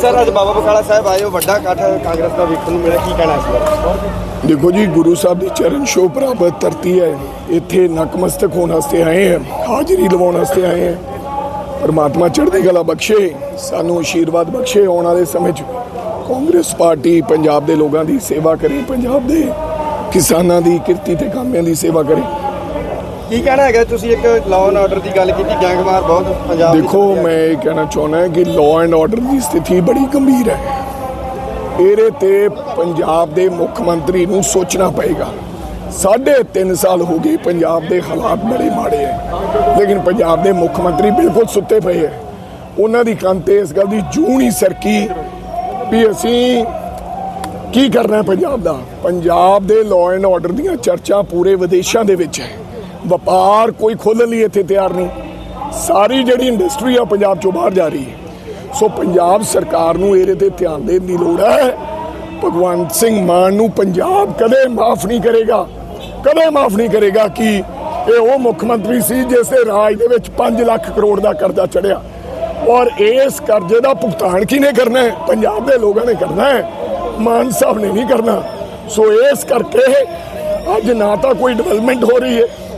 Sir, ਅੱਜ ਬਾਬਾ ਬਕਾਲਾ ਸਾਹਿਬ ਆਏ ਹੋ, ਵੱਡਾ ਇਕੱਠ ਕਾਂਗਰਸ ਦਾ ਵੇਖਣ ਨੂੰ ਮਿਲਿਆ, ਕੀ ਕਹਿਣਾ ਇਸ ਬਾਰੇ? ਦੇਖੋ ਜੀ, ਗੁਰੂ ਸਾਹਿਬ ਦੀ ਚਰਨ ਸ਼ੋ ਪ੍ਰਾਪਤ ਧਰਤੀ ਹੈ। ਇੱਥੇ ਨਕਮਸਤਕ ਹੋਣ ਵਾਸਤੇ ਆਏ ਹਾਂ, ਹਾਜ਼ਰੀ ਲਵਾਉਣ ਵਾਸਤੇ ਆਏ ਹਾਂ। ਪਰਮਾਤਮਾ ਚੜ੍ਹਦੀ ਕਲਾ ਬਖਸ਼ੇ, ਸਾਨੂੰ ਆਸ਼ੀਰਵਾਦ ਬਖਸ਼ੇ ਆਉਣ ਵਾਲੇ ਸਮੇਂ 'ਚ। ਕਾਂਗਰਸ ਪਾਰਟੀ ਪੰਜਾਬ ਦੇ ਲੋਕਾਂ ਦੀ ਸੇਵਾ ਕਰੇ, ਪੰਜਾਬ ਦੇ ਕਿਸਾਨਾਂ ਦੀ ਕਿਰਤੀ ਤੇ ਕਾਮਿਆਂ ਦੀ ਸੇਵਾ ਕਰੇ। ਕੀ ਕਹਿਣਾ ਹੈਗਾ? ਤੁਸੀਂ ਇੱਕ ਲਾਅ ਐਂਡ ਆਰਡਰ ਦੀ ਗੱਲ ਕੀਤੀ ਗੈਂਗਵਾਰ ਬਹੁਤ ਪੰਜਾਬ ਦੇਖੋ ਹੋ। ਮੈਂ ਇਹ ਕਹਿਣਾ ਚਾਹੁੰਦਾ ਕਿ ਲਾਅ ਐਂਡ ਆਰਡਰ ਦੀ ਸਥਿਤੀ ਬੜੀ ਗੰਭੀਰ ਹੈ। ਇਹਦੇ ਤੇ ਪੰਜਾਬ ਦੇ ਮੁੱਖ ਮੰਤਰੀ ਨੂੰ ਸੋਚਣਾ ਪਏਗਾ। ਸਾਢੇ 3 ਸਾਲ ਹੋ ਗਏ ਪੰਜਾਬ ਦੇ ਹਾਲਾਤ ਬੜੇ ਮਾੜੇ ਹੈ। ਲੇਕਿਨ ਪੰਜਾਬ ਦੇ ਮੁੱਖ ਮੰਤਰੀ ਬਿਲਕੁਲ ਸੁੱਤੇ ਪਏ ਹੈ। ਉਹਨਾਂ ਦੀ ਕੰਨ ਤੇ ਇਸ ਗੱਲ ਦੀ ਜੂੰ ਨਹੀਂ ਸਰਕੀ ਵੀ ਅਸੀਂ ਕੀ ਕਰਨਾ ਹੈ ਪੰਜਾਬ ਦਾ? ਪੰਜਾਬ ਦੇ ਲਾਅ ਐਂਡ ਆਰਡਰ ਦੀਆਂ ਚਰਚਾ ਪੂਰੇ ਵਿਦੇਸ਼ਾਂ ਦੇ ਵਿੱਚ ਹੈ। ਵਪਾਰ ਕੋਈ ਖੋਲ੍ਹਣ ਲਈ ਇੱਥੇ ਤਿਆਰ ਨਹੀਂ। ਸਾਰੀ ਜਿਹੜੀ ਇੰਡਸਟਰੀ ਆ ਪੰਜਾਬ ਚੋਂ ਬਾਹਰ ਜਾ ਰਹੀ ਹੈ। ਸੋ ਪੰਜਾਬ ਸਰਕਾਰ ਨੂੰ ਇਹਦੇ ਤੇ ਧਿਆਨ ਦੇਣ ਦੀ ਲੋੜ ਹੈ। ਭਗਵੰਤ ਸਿੰਘ ਮਾਨ ਨੂੰ ਪੰਜਾਬ ਕਦੇ ਮਾਫ ਨਹੀਂ ਕਰੇਗਾ। ਕਦੇ ਮਾਫ ਨਹੀਂ ਕਰੇਗਾ ਕਿ ਇਹ ਉਹ ਮੁੱਖ ਮੰਤਰੀ ਸੀ ਜਿਸ ਦੇ ਰਾਜ ਦੇ ਵਿੱਚ 5 ਲੱਖ ਕਰੋੜ ਦਾ ਕਰਜ਼ਾ ਚੜਿਆ ਔਰ ਇਸ ਕਰਜ਼ੇ ਦਾ ਭੁਗਤਾਨ ਕਿਹਨੇ ਕਰਨਾ ਹੈ? ਪੰਜਾਬ ਦੇ ਲੋਕਾਂ ਨੇ ਕਰਨਾ ਹੈ। ਮਾਨ ਸਾਹਿਬ ਨੇ ਨਹੀਂ ਕਰਨਾ। ਸੋ ਇਸ ਕਰਕੇ ਅੱਜ ਨਾ ਤਾਂ ਕੋਈ ਡਿਵੈਲਪਮੈਂਟ ਹੋ ਰਹੀ ਹੈ।